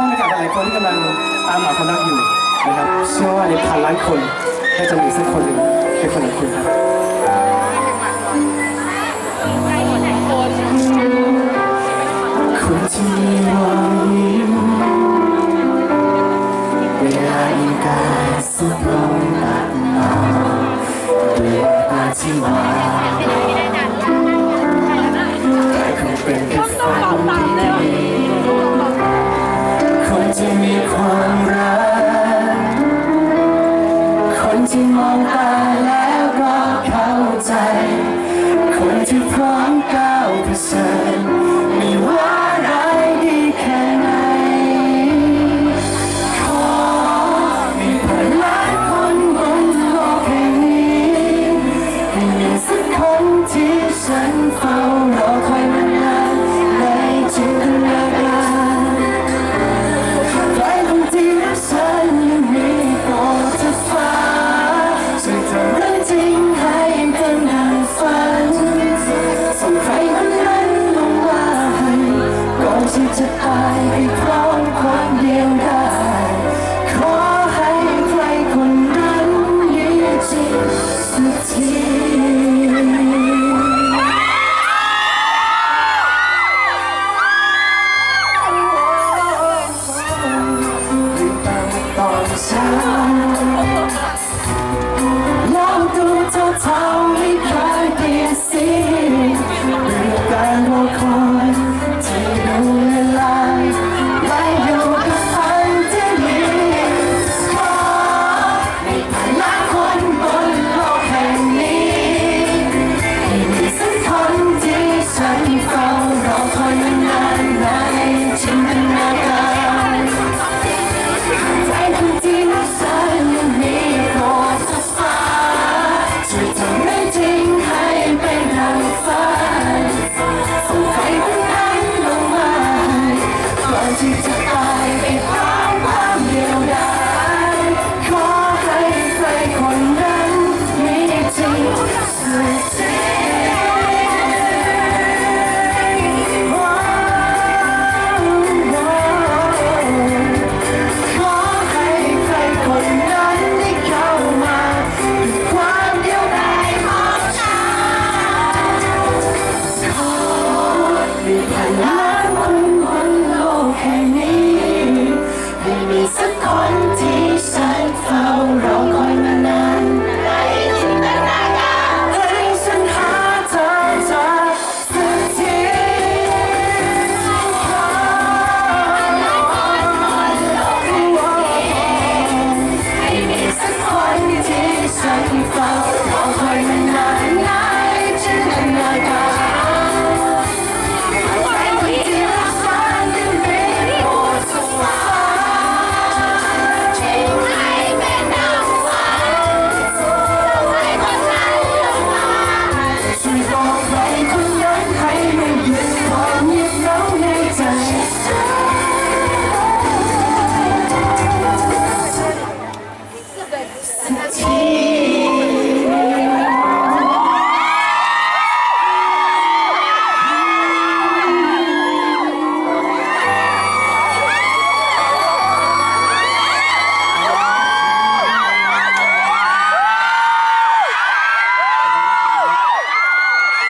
ห้องอากาศหลายคนที่กำลังตามหาคนรักอยู่นะครับ เชื่อว่าในพันล้านคนก็จะมีสักคนหนึ่งเป็นคนของคุณครับคนที่มีรอยยิ้มเวลาอีกาสุดลงตัดเอาด้วยตาที่หวา ฉันเฝ้ารอคอยมานานในจินตนาการใครบางทีฉันยังมีโปรดเธอฟ้าช่วยทำเรื่องจริงให้เป็นดังฝันส่งใครคนนั้นลงมาให้ก่อนที่จะตายให้พร้อมความเดียวได้ขอ ดู ก่อ